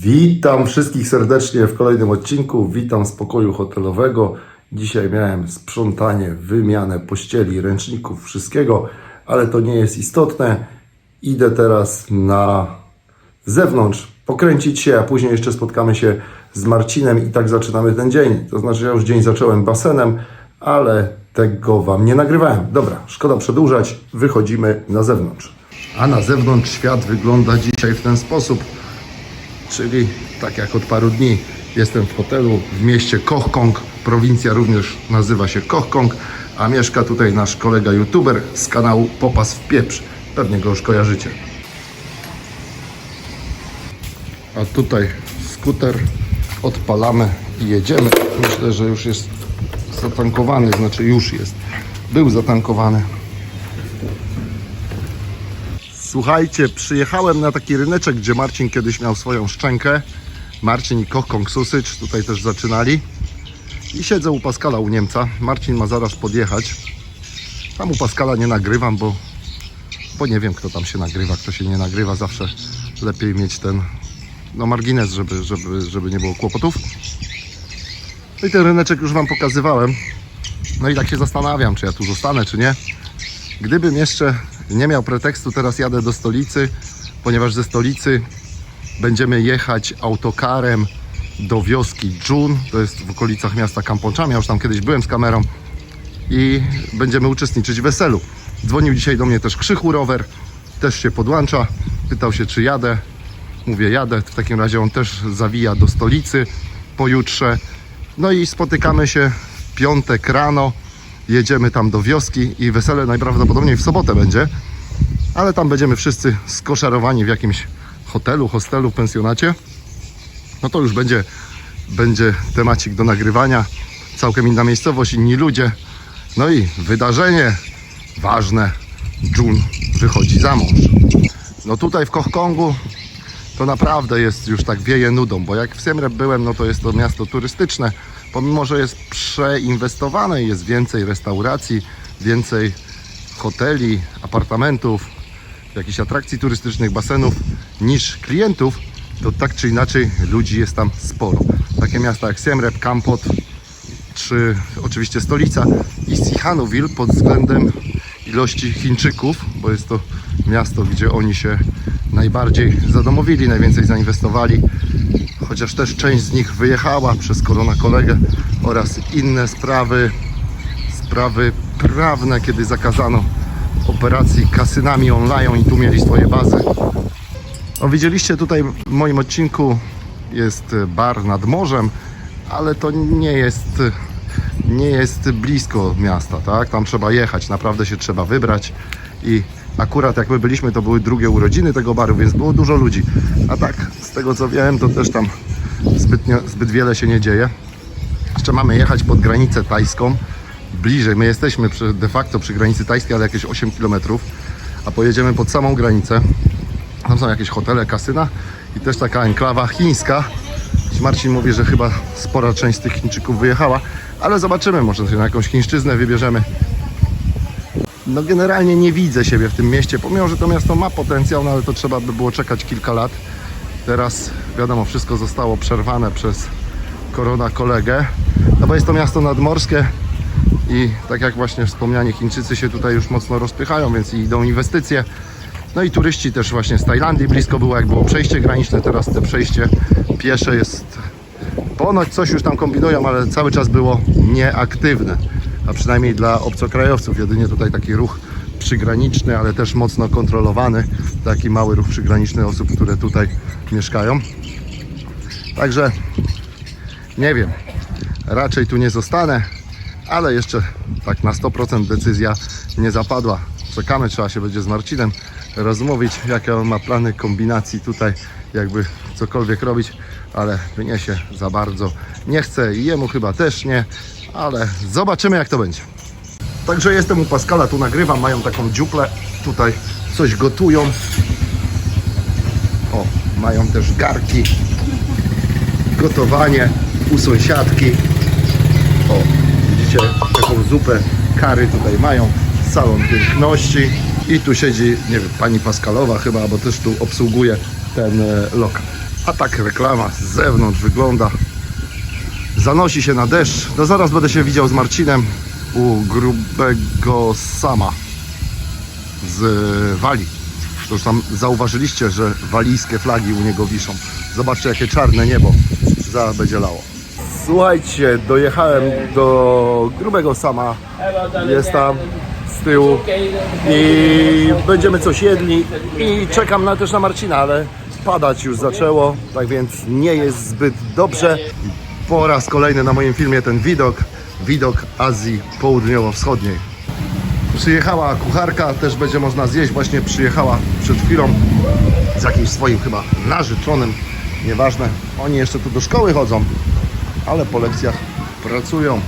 Witam wszystkich serdecznie w kolejnym odcinku. Witam z pokoju hotelowego. Dzisiaj miałem sprzątanie, wymianę pościeli, ręczników, wszystkiego, ale to nie jest istotne. Idę teraz na zewnątrz pokręcić się, a później jeszcze spotkamy się z Marcinem i tak zaczynamy ten dzień. To znaczy, ja już dzień zacząłem basenem, ale tego Wam nie nagrywałem. Dobra, szkoda przedłużać, wychodzimy na zewnątrz. A na zewnątrz świat wygląda dzisiaj w ten sposób. Czyli tak jak od paru dni jestem w hotelu w mieście Kochkong. Prowincja również nazywa się Kochkong, a mieszka tutaj nasz kolega youtuber z kanału Popas w Pieprz. Pewnie go już kojarzycie. A tutaj skuter odpalamy i jedziemy. Myślę, że już jest zatankowany, znaczy już jest. Był zatankowany. Słuchajcie, przyjechałem na taki ryneczek, gdzie Marcin kiedyś miał swoją szczękę. Marcin i Koch Kong Sausage tutaj też zaczynali. I siedzę u Paskala, u Niemca. Marcin ma zaraz podjechać. Tam u Paskala nie nagrywam, bo, bo nie wiem, kto tam się nagrywa, kto się nie nagrywa. Zawsze lepiej mieć ten no, margines, żeby, żeby, żeby nie było kłopotów. No i ten ryneczek już Wam pokazywałem. No i tak się zastanawiam, czy ja tu zostanę, czy nie. Gdybym jeszcze nie miał pretekstu, teraz jadę do stolicy, ponieważ ze stolicy będziemy jechać autokarem do wioski Jun, to jest w okolicach miasta Kampoczam, ja już tam kiedyś byłem z kamerą i będziemy uczestniczyć w weselu. Dzwonił dzisiaj do mnie też Krzychu Rower, też się podłącza, pytał się czy jadę, mówię jadę, w takim razie on też zawija do stolicy pojutrze. No i spotykamy się w piątek rano, jedziemy tam do wioski i wesele najprawdopodobniej w sobotę będzie, ale tam będziemy wszyscy skoszarowani w jakimś hotelu, hostelu, pensjonacie. No to już będzie, będzie temacik do nagrywania, całkiem inna miejscowość, inni ludzie. No i wydarzenie ważne, Jun wychodzi za mąż. No tutaj w Kochkongu to naprawdę jest już tak wieje nudą, bo jak w Siem Reap byłem, no to jest to miasto turystyczne, pomimo, że jest przeinwestowane jest więcej restauracji, więcej hoteli, apartamentów, jakichś atrakcji turystycznych, basenów niż klientów, to tak czy inaczej ludzi jest tam sporo. Takie miasta jak Siem Reap, Kampot, czy oczywiście stolica i Sihanoukville pod względem ilości Chińczyków, bo jest to miasto, gdzie oni się najbardziej zadomowili, najwięcej zainwestowali, chociaż też część z nich wyjechała przez korona kolegę oraz inne sprawy, sprawy prawne, kiedy zakazano operacji kasynami online i tu mieli swoje bazy. O, widzieliście tutaj w moim odcinku jest bar nad morzem, ale to nie jest, nie jest blisko miasta, tak? Tam trzeba jechać, naprawdę się trzeba wybrać i akurat jak my byliśmy, to były drugie urodziny tego baru, więc było dużo ludzi. A tak, z tego co wiem, to też tam zbytnio, zbyt wiele się nie dzieje. Jeszcze mamy jechać pod granicę tajską, bliżej. My jesteśmy przy, de facto przy granicy tajskiej, ale jakieś 8 km, a pojedziemy pod samą granicę. Tam są jakieś hotele, kasyna i też taka enklawa chińska. Marcin mówi, że chyba spora część z tych Chińczyków wyjechała, ale zobaczymy, może się na jakąś chińszczyznę wybierzemy. No generalnie nie widzę siebie w tym mieście, pomimo, że to miasto ma potencjał, no ale to trzeba by było czekać kilka lat. Teraz wiadomo, wszystko zostało przerwane przez korona kolegę, no bo jest to miasto nadmorskie i tak jak właśnie wspomniani Chińczycy się tutaj już mocno rozpychają, więc idą inwestycje. No i turyści też właśnie z Tajlandii blisko było, jak było przejście graniczne, teraz te przejście piesze jest ponoć coś już tam kombinują, ale cały czas było nieaktywne. A przynajmniej dla obcokrajowców, jedynie tutaj taki ruch przygraniczny, ale też mocno kontrolowany. Taki mały ruch przygraniczny osób, które tutaj mieszkają. Także nie wiem, raczej tu nie zostanę, ale jeszcze tak na 100% decyzja nie zapadła. Czekamy, trzeba się będzie z Marcinem rozmówić, jakie on ma plany kombinacji tutaj, jakby cokolwiek robić, ale mnie się za bardzo nie chce i jemu chyba też nie, ale zobaczymy jak to będzie. Także jestem u Paskala, tu nagrywam, mają taką dziuplę, tutaj coś gotują. O, mają też garki, gotowanie u sąsiadki. O, widzicie, taką zupę kary tutaj mają, salon piękności i tu siedzi, nie wiem, pani Paskalowa chyba, bo też tu obsługuje ten e, lokal. A tak reklama z zewnątrz wygląda. Zanosi się na deszcz. No zaraz będę się widział z Marcinem u grubego sama z Walii. To już tam zauważyliście, że walijskie flagi u niego wiszą. Zobaczcie jakie czarne niebo. Zaraz będzie lało. Słuchajcie, dojechałem do grubego sama. Jest tam z tyłu i będziemy coś jedli i czekam na, też na Marcina, ale padać już zaczęło, tak więc nie jest zbyt dobrze. Po raz kolejny na moim filmie ten widok, widok Azji Południowo-Wschodniej. Przyjechała kucharka, też będzie można zjeść, właśnie przyjechała przed chwilą z jakimś swoim chyba narzeczonym, nieważne. Oni jeszcze tu do szkoły chodzą, ale po lekcjach pracują.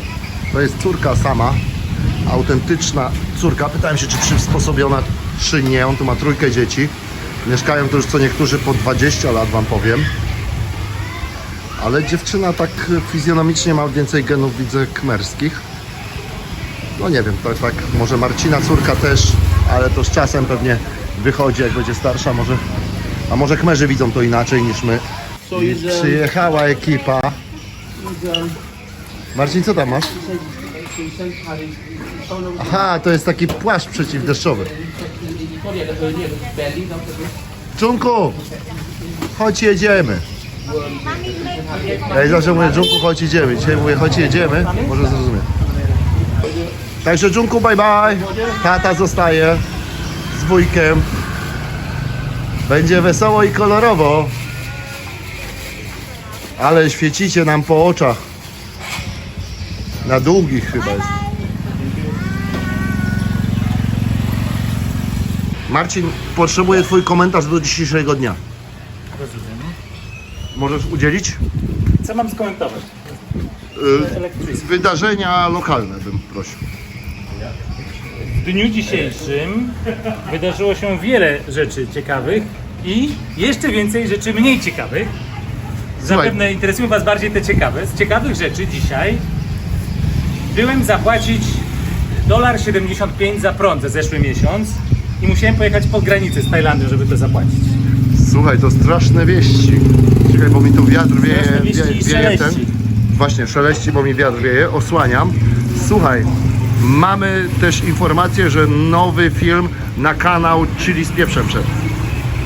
To jest córka sama, autentyczna córka. Pytałem się, czy przysposobiona, czy nie. On tu ma trójkę dzieci. Mieszkają tu już co niektórzy po 20 lat, wam powiem. Ale dziewczyna tak fizjonomicznie ma więcej genów, widzę, kmerskich. No nie wiem, to tak, może Marcina córka też, ale to z czasem pewnie wychodzi, jak będzie starsza, może, a może kmerzy widzą to inaczej niż my. So I przyjechała ekipa. Marcin, co tam masz? Aha, to jest taki płaszcz przeciwdeszczowy. Dżunku, chodź jedziemy. Ja zawsze mówię, Dżunku, chodź jedziemy. Dzisiaj mówię, chodź jedziemy. Może zrozumie. Także Dżunku, bye bye. Tata zostaje z wujkiem. Będzie wesoło i kolorowo. Ale świecicie nam po oczach. Na długich chyba jest. Marcin, potrzebuję Twój komentarz do dzisiejszego dnia. Możesz udzielić? Co mam skomentować? Y, wydarzenia lokalne bym prosił. W dniu dzisiejszym wydarzyło się wiele rzeczy ciekawych i jeszcze więcej rzeczy mniej ciekawych. Zapewne interesują Was bardziej te ciekawe. Z ciekawych rzeczy dzisiaj byłem zapłacić dolar 75 za prąd za zeszły miesiąc i musiałem pojechać pod granicę z Tajlandią, żeby to zapłacić. Słuchaj, to straszne wieści. Czekaj, bo mi tu wiatr wieje, Straszne wieści wie, i wieje ten. Właśnie, szeleści, bo mi wiatr wieje, osłaniam. Słuchaj, mamy też informację, że nowy film na kanał Chili z pieprzem wszedł.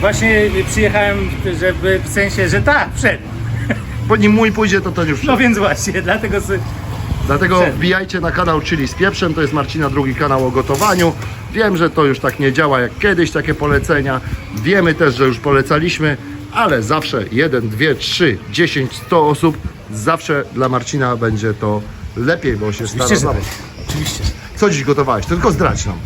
Właśnie przyjechałem, żeby w sensie, że tak, wszedł. Bo nim mój pójdzie, to ten już wszedł. No więc właśnie, dlatego sobie Dlatego Wszedł. wbijajcie na kanał Chili z pieprzem, to jest Marcina drugi kanał o gotowaniu. Wiem, że to już tak nie działa jak kiedyś, takie polecenia. Wiemy też, że już polecaliśmy, ale zawsze 1, 2, 3, 10, 100 osób, zawsze dla Marcina będzie to lepiej, bo się stara Oczywiście, że zabaw. tak. Oczywiście. Co dziś gotowałeś? Tylko zdradź nam.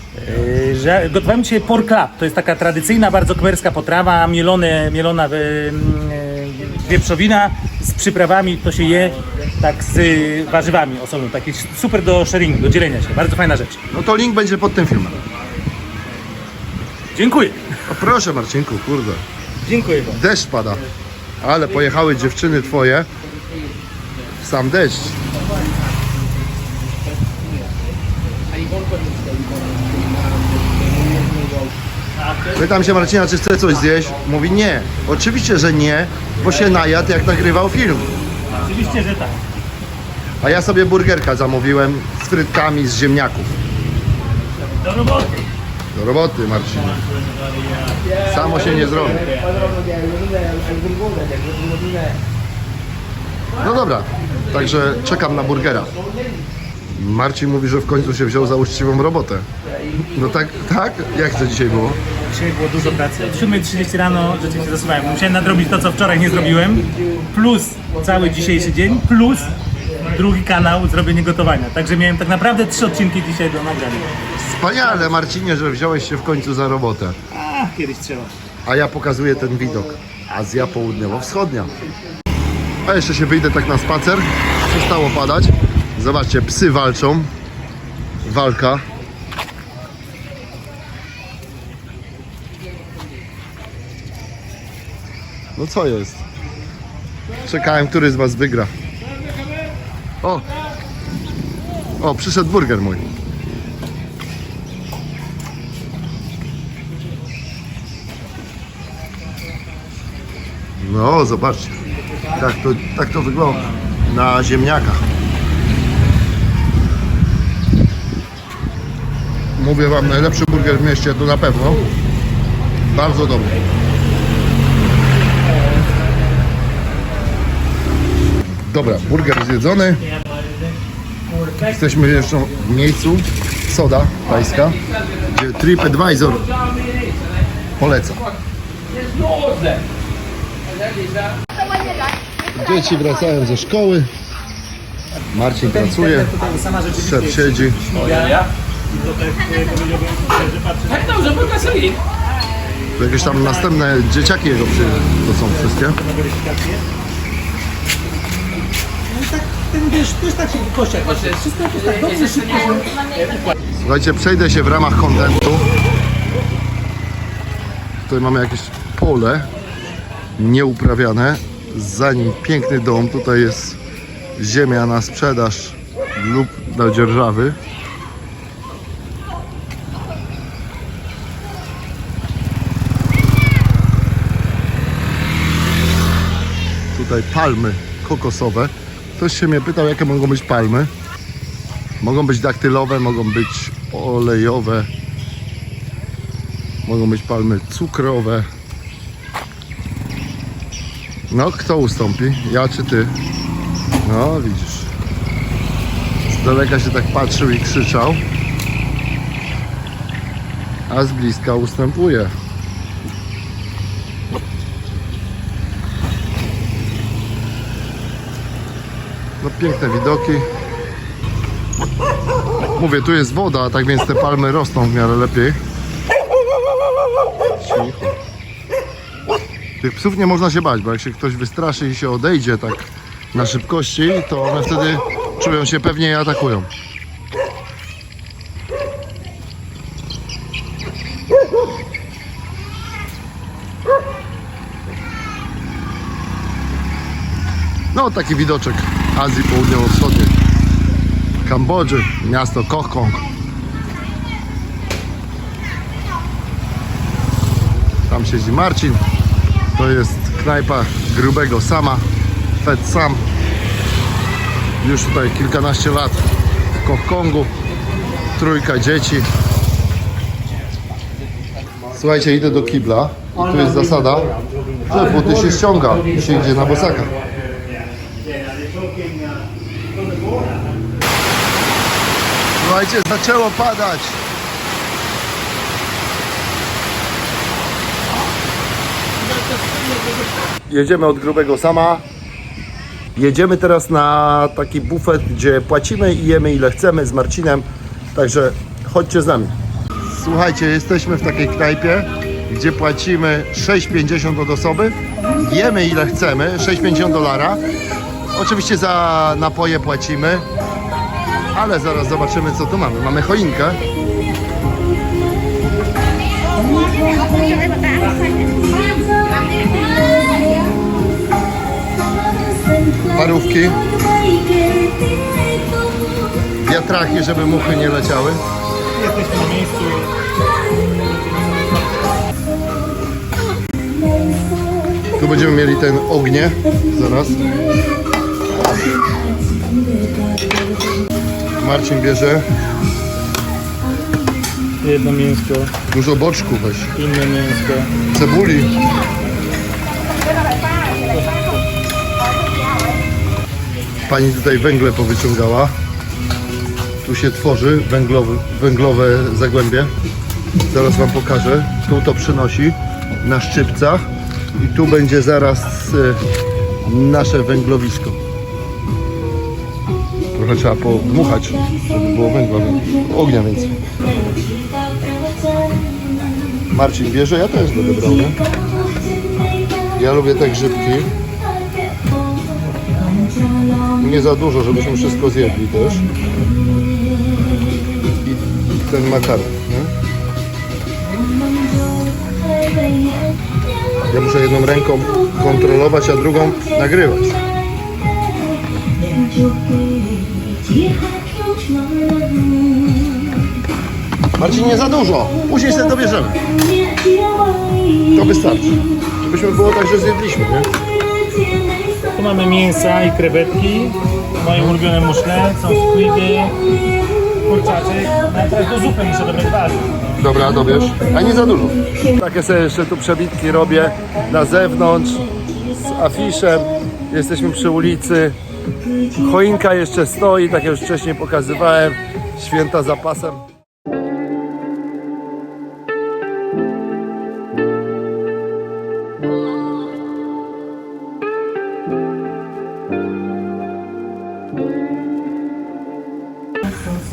Yy, że gotowałem dzisiaj pork lap. To jest taka tradycyjna, bardzo kmerska potrawa, mielone, mielona mm, yy, wieprzowina z przyprawami. To się je tak z y, warzywami osobno. Taki super do sharingu, do dzielenia się. Bardzo fajna rzecz. No to link będzie pod tym filmem. Dziękuję. O proszę Marcinku, kurde. Dziękuję bardzo. Deszcz pada. Ale pojechały dziewczyny twoje. w Sam deszcz. Pytam się Marcina, czy chce coś zjeść? Mówi nie. Oczywiście, że nie, bo się najadł jak nagrywał film. Oczywiście, że tak. A ja sobie burgerka zamówiłem z frytkami z ziemniaków. Do roboty. Do roboty, Marcin. Samo się nie zrobi. No dobra, także czekam na burgera. Marcin mówi, że w końcu się wziął za uczciwą robotę. No tak, tak? Jak to dzisiaj było? Dzisiaj było dużo pracy. Od 7.30 rano rzeczywiście zasłuchałem. Musiałem nadrobić to, co wczoraj nie zrobiłem. Plus cały dzisiejszy dzień. Plus drugi kanał zrobienie gotowania. Także miałem tak naprawdę trzy odcinki dzisiaj do nagrania. Wspaniale, Marcinie, że wziąłeś się w końcu za robotę. A, kiedyś trzeba. A ja pokazuję ten widok. Azja Południowo-Wschodnia. A jeszcze się wyjdę tak na spacer. Przestało padać. Zobaczcie, psy walczą. Walka. No co jest? Czekałem, który z was wygra. O! O, przyszedł burger mój. No, zobaczcie. Tak to, tak to wygląda na ziemniakach. Mówię wam, najlepszy burger w mieście to na pewno. Bardzo dobry. Dobra, burger zjedzony. Jesteśmy jeszcze w miejscu Soda Tajska, gdzie TripAdvisor poleca. Dzieci wracają ze szkoły. Marcin pracuje, szef siedzi. Jakieś tam następne dzieciaki jego przy... To są wszystkie. Ten wiesz, też tak się kościach. Wszystko tak dobrze, szybko się... Słuchajcie, przejdę się w ramach kontentu. Tutaj mamy jakieś pole nieuprawiane. Za nim piękny dom. Tutaj jest ziemia na sprzedaż lub na dzierżawy. Tutaj palmy kokosowe. Ktoś się mnie pytał, jakie mogą być palmy. Mogą być daktylowe, mogą być olejowe, mogą być palmy cukrowe. No, kto ustąpi? Ja czy ty? No, widzisz. Z daleka się tak patrzył i krzyczał, a z bliska ustępuje. No, piękne widoki. Mówię, tu jest woda, tak więc te palmy rosną w miarę lepiej. Cicho. Tych psów nie można się bać, bo jak się ktoś wystraszy i się odejdzie tak na szybkości, to one wtedy czują się pewnie i atakują. No taki widoczek Azji Południowo-Wschodniej. Kambodży, miasto Koh Kong. Tam siedzi Marcin. To jest knajpa grubego sama. Fed Sam. Już tutaj kilkanaście lat w Koh Kongu. Trójka dzieci. Słuchajcie, idę do kibla i tu jest zasada, że buty się ściąga i się idzie na bosaka. Słuchajcie, zaczęło padać. Jedziemy od grubego sama. Jedziemy teraz na taki bufet, gdzie płacimy i jemy ile chcemy z Marcinem. Także chodźcie z nami. Słuchajcie, jesteśmy w takiej knajpie, gdzie płacimy 6,50 od osoby. Jemy ile chcemy, 6,50 dolara. Oczywiście za napoje płacimy, ale zaraz zobaczymy co tu mamy. Mamy choinkę. Parówki, wiatraki, żeby muchy nie leciały. Jesteśmy na miejscu. Tu będziemy mieli ten ognie zaraz. Marcin bierze Jedno mięsko, dużo boczku weź. inne mięsko. Cebuli. Pani tutaj węgle powyciągała. Tu się tworzy węglowy, węglowe zagłębie. Zaraz Wam pokażę. Tu to przynosi na szczypcach i tu będzie zaraz e, nasze węglowisko. Trochę trzeba podmuchać, żeby było węgla, ognia więcej. Marcin bierze, ja też będę brał, nie? Ja lubię te grzybki. Nie za dużo, żebyśmy wszystko zjedli też. I ten makaron, nie? Ja muszę jedną ręką kontrolować, a drugą nagrywać. Marcin, nie za dużo. Później sobie dobierzemy. To wystarczy. żebyśmy było tak, że zjedliśmy, nie? Tu mamy mięsa i krewetki, moje ulubione muszle, są squidy, kurczaczek. No i teraz do zupy muszę dobrać warzyw. Dobra, dobierz. A nie za dużo. Takie sobie jeszcze tu przebitki robię na zewnątrz z afiszem. Jesteśmy przy ulicy. Choinka jeszcze stoi, tak jak już wcześniej pokazywałem. Święta zapasem.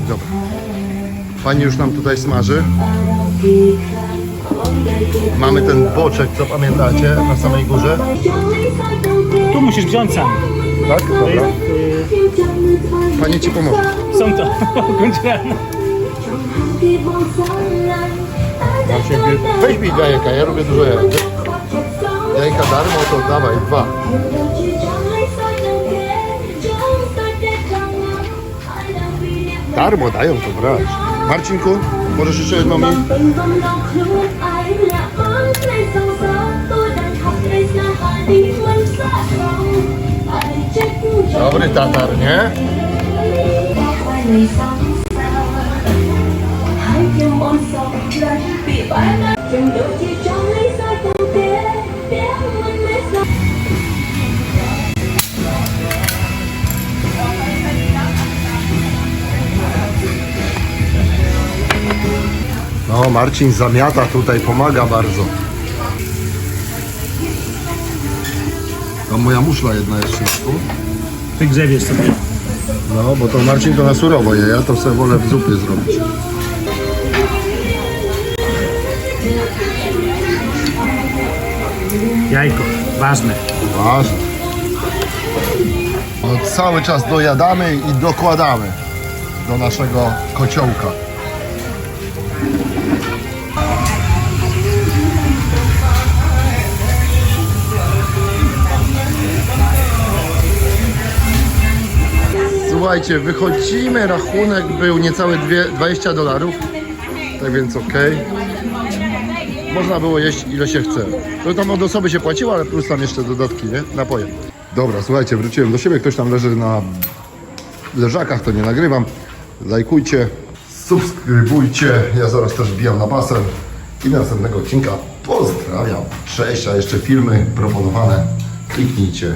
Dobra. Pani już nam tutaj smaży. Mamy ten boczek, co pamiętacie, na samej górze. Tu musisz wziąć sam. Tak? Dobra. Pani ci pomoże. są to kończone. Marcin, bie- weź mi jajeka, ja lubię dużo jajek. Jajka darmo, to dawaj, dwa. Darmo dają to brać. Marcinku, możesz jeszcze jedną mi? Dobry tatar, nie? No, Marcin zamiata tutaj, pomaga bardzo. To moja muszla jedna jest w. Ty grzebiesz sobie. No, bo to Marcin to na surowo je, ja to sobie wolę w zupie zrobić. Jajko, ważne. Ważne. No, cały czas dojadamy i dokładamy do naszego kociołka. Słuchajcie, wychodzimy, rachunek był niecałe dwie, 20 dolarów, tak więc okej. Można było jeść ile się chce. To tam od osoby się płaciło, ale plus tam jeszcze dodatki, nie? Napoje. Dobra, słuchajcie, wróciłem do siebie. Ktoś tam leży na leżakach, to nie nagrywam. Lajkujcie, subskrybujcie. Ja zaraz też wbijam na basen. I następnego odcinka pozdrawiam. Cześć, a jeszcze filmy proponowane. Kliknijcie